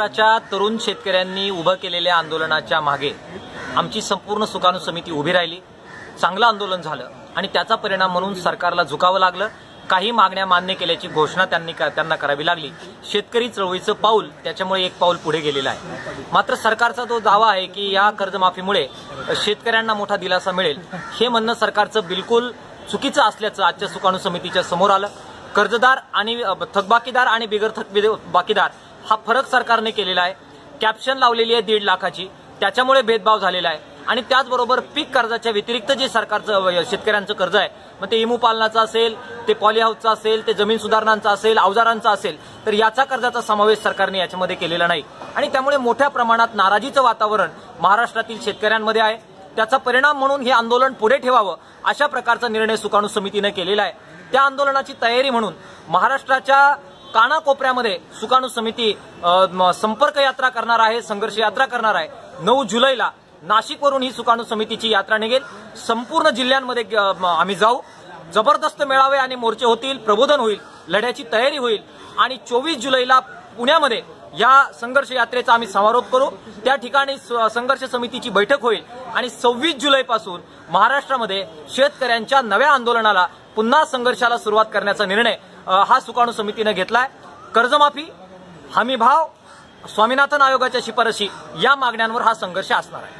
महाराष्ट्राच्या तरुण शेतकऱ्यांनी उभं केलेल्या आंदोलनाच्या मागे आमची संपूर्ण सुकाणू समिती उभी राहिली. चांगलं आंदोलन झालं आणि त्याचा परिणाम म्हणून सरकारला झुकावं लागलं. काही मागण्या मान्य केल्याची घोषणा त्यांनी त्यांना करावी लागली. शेतकरी चळवळीचं पाऊल त्याच्यामुळे एक पाऊल पुढे गेलेलं आहे. मात्र सरकारचा तो दावा आहे की या कर्जमाफीमुळे शेतकऱ्यांना मोठा दिलासा मिळेल. हे म्हणणं सरकारचं बिलकुल चुकीचं असल्याचं आजच्या सुकाणू समितीच्या समोर आलं. कर्जदार आणि थकबाकीदार आणि बिगर थकबाकीदार हा फरक सरकारने केलेला आहे. कॅप्शन लावलेली आहे दीड लाखाची. त्याच्यामुळे भेदभाव झालेला आहे. आणि त्याचबरोबर पीक कर्जाच्या व्यतिरिक्त जे सरकारचं शेतकऱ्यांचं कर्ज आहे मग ते इमू पालनाचं असेल ते पॉलीहाऊसचं असेल ते जमीन सुधारणांचं असेल अवजारांचं असेल तर याचा कर्जाचा समावेश सरकारने याच्यामध्ये केलेला नाही. आणि त्यामुळे मोठ्या प्रमाणात नाराजीचं वातावरण महाराष्ट्रातील शेतकऱ्यांमध्ये आहे. त्याचा परिणाम म्हणून हे आंदोलन पुढे ठेवावं अशा प्रकारचा निर्णय सुकाणू समितीनं केलेला आहे. त्या आंदोलनाची तयारी म्हणून महाराष्ट्राच्या कानाकोपऱ्यामध्ये सुकाणू समिती म, संपर्क यात्रा करणार आहे संघर्ष यात्रा करणार आहे. नऊ जुलैला नाशिकवरून ही सुकाणू समितीची यात्रा निघेल. संपूर्ण जिल्ह्यांमध्ये आम्ही जाऊ. जबरदस्त मेळावे आणि मोर्चे होतील प्रबोधन होईल लढ्याची तयारी होईल. आणि चोवीस जुलैला पुण्यामध्ये या संघर्ष यात्रेचा आम्ही समारोप करू. त्या ठिकाणी स- संघर्ष समितीची बैठक होईल. आणि सव्वीस जुलैपासून महाराष्ट्रामध्ये शेतकऱ्यांच्या नव्या आंदोलनाला पुन्हा संघर्षाला सुरुवात करण्याचा निर्णय हा सुकाणू समितीनं घेतलाय. कर्जमाफी हमी भाव स्वामीनाथन आयोगाच्या शिफारशी या मागण्यांवर हा संघर्ष असणार आहे.